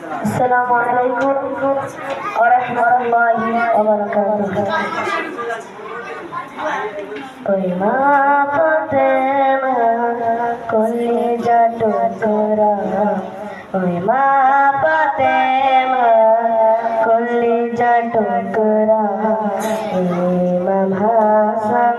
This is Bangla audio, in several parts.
السلام عليكم ورحمة الله وبركاته কইমা পথে কলি জাদু করা কইমা পথে কলি জাদু করা ইমাম হাসান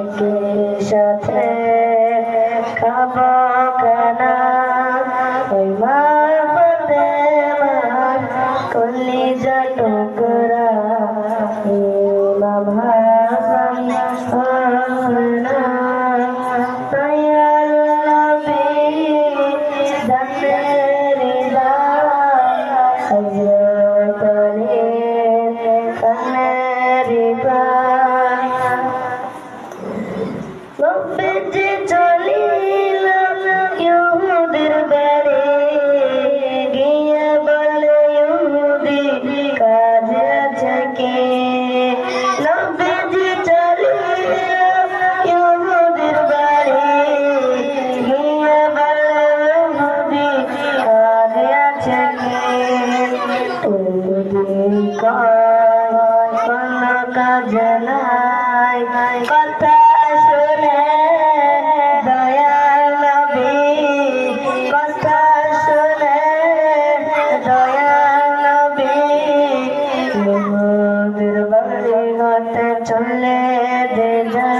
Thank you. বলে দে যা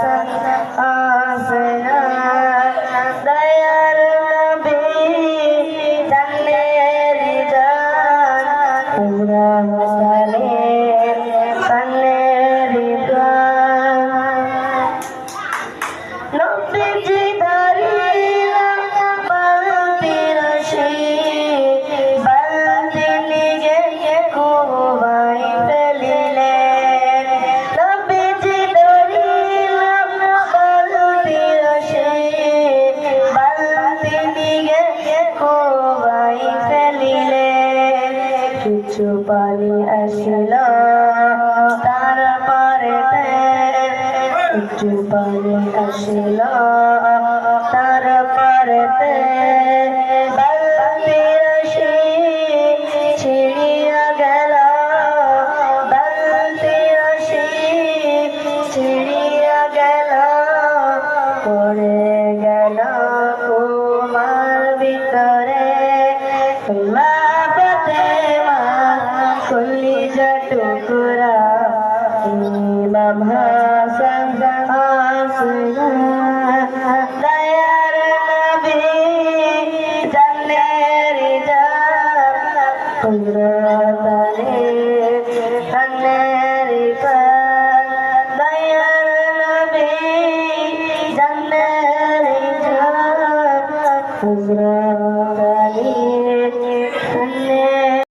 কিছু পানি আসিল তারপরে কিছু হ্যাঁ। পানি আসিল তারপরে